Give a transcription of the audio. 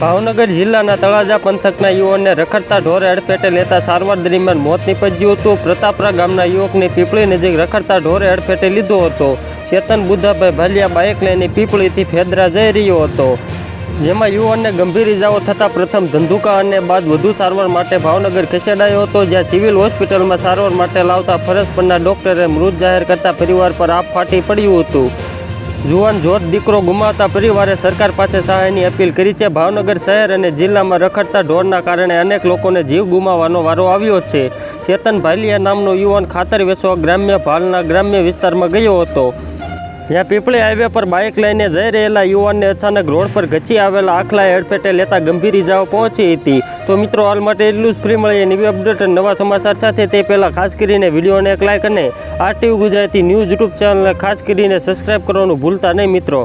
ભાવનગર જિલ્લાના તળાજા પંથકના યુવાનને રખડતા ઢોર અડફેટે લેતા સારવાર દરમિયાન મોત નીપજ્યું હતું. પ્રતાપરા ગામના યુવકને પીપળી નજીક રખડતા ઢોરે અડફેટે લીધો હતો. ચેતન બુદ્ધાભાઈ ભાલિયા બાઇક લઈને પીપળીથી ફેદરા જઈ રહ્યો હતો. જેમાં યુવાનને ગંભીર ઇજાઓ થતાં પ્રથમ ધંધુકા અને બાદ વધુ સારવાર માટે ભાવનગર ખસેડાયો હતો, જ્યાં સિવિલ હોસ્પિટલમાં સારવાર માટે લાવતા ફરજ પરના ડોક્ટરે મૃત જાહેર કરતા પરિવાર પર આપ ફાટી પડ્યું હતું. જુવાન જોત દીકરો ગુમાવતા પરિવારે સરકાર પાસે સહાયની અપીલ કરી છે. ભાવનગર શહેર અને જિલ્લામાં રખડતા ઢોરના કારણે અનેક લોકોને જીવ ગુમાવવાનો વારો આવ્યો છે. ચેતન ભાલિયા નામનો યુવાન ખાતર વેચવા ગ્રામ્ય ભાલના ગ્રામ્ય વિસ્તારમાં ગયો હતો. જ્યાં પીપળી હાઈવે પર બાઇક લઈને જઈ રહેલા યુવાનને અચાનક રોડ પર ગચી આવેલા આખલા હેડફેટે લેતા ગંભીર ઇજાઓ પહોંચી હતી. તો મિત્રો, હાલ માટે એટલું જ ફ્રી મળીએ નવી અપડેટ અને નવા સમાચાર સાથે તે પહેલાં ખાસ કરીને વિડીયોને એક લાઇક અને આરટીયુ ગુજરાતી ન્યૂઝ યુટ્યુબ ચેનલને ખાસ કરીને સબસ્ક્રાઇબ કરવાનું ભૂલતા નહીં મિત્રો.